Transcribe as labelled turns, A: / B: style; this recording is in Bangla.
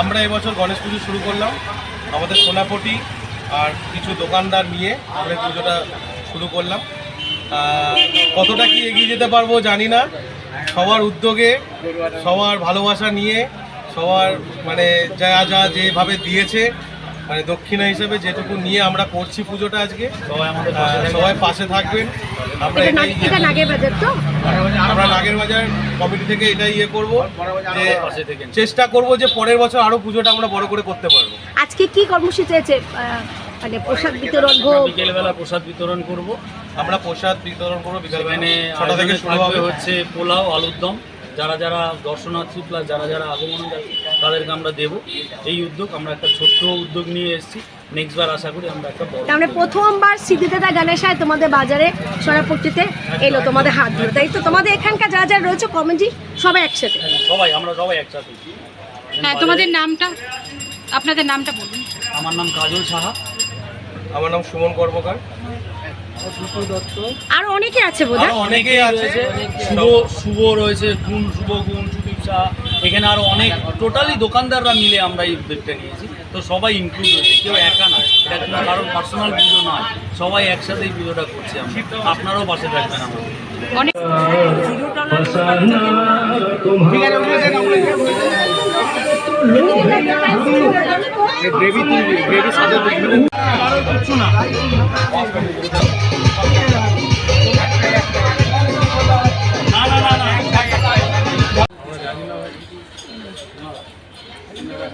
A: আমরা এবছর গণেশ পুজো শুরু করলাম। আমাদের সোনাপটি আর কিছু দোকানদার নিয়ে আমরা পুজোটা শুরু করলাম। কতটা কি এগিয়ে যেতে পারব জানি না। সবার উদ্যোগে সবার ভালোবাসা নিয়ে সবার মানে যা যা যেভাবে দিয়েছে মানে দক্ষিণা হিসেবে যেটুকু নিয়ে আমরা করছি পুজোটা আজকে।
B: সবাই আমাদের
A: সবাই পাশে থাকবেন। আমরা
C: এটা
A: এটাই
C: নাগ- এটা নাগের বাজার তো?
A: আমরা নাগের বাজার কমিটি থেকে এটাই ইয়ে করব যে চেষ্টা করব যে পরের বছর আরও পুজোটা আমরা বড় করে করতে পারব।
C: আজকে কি কর্মসূচি আছে মানে প্রসাদ বিতরণ ভোগ?
B: বিকেলবেলা প্রসাদ বিতরণ করব।
A: আমরা প্রসাদ বিতরণ করব
B: বিকেলবেলা।
A: ছটা থেকে শুরু হবে।
B: হচ্ছে পোলাও আলুর দম। যারা যারা দর্শনার্থী প্লাস যারা যারা আগমন তাদেরকে আমরা দেব। এই উদ্যোগ আমরা একটা ছোট্ট উদ্যোগ নিয়ে এসেছি। নেক্সট বার আশা করি আমরা একটা বড়
C: মানে প্রথমবার সিদ্ধিদাতা গণেশায় তোমাদের বাজারে সরাপট্টিতে এলো তোমাদের হাত ধরে। তাই তো? তোমাদের এখানকার যা যা রয়েছে কমিটি সবাই একসাথে।
B: সবাই আমরা সবাই একসাথে।
D: হ্যাঁ তোমাদের নামটা আপনাদের নামটা বলুন।
B: আমার নাম কাজল সাহা।
A: আমার নাম সুমন কর্মকার।
C: আর অনেকে আছে বোধ
A: অনেকেই আছে।
B: শুভ শুভ রয়েছে গুণ শুভ গুণ সুদীপ শাহ এখানে আরও অনেক টোটালি দোকানদাররা মিলে আমরা এই উদ্যোগটা নিয়েছি। তো সবাই ইনক্লুড হয়েছে। কেউ একা নয়। এটা কোনো কারোর পার্সোনাল পুজো নয়। সবাই একসাথে এই পুজোটা করছি আমরা। আপনারাও পাশে থাকবেন আমাদের
D: অনেক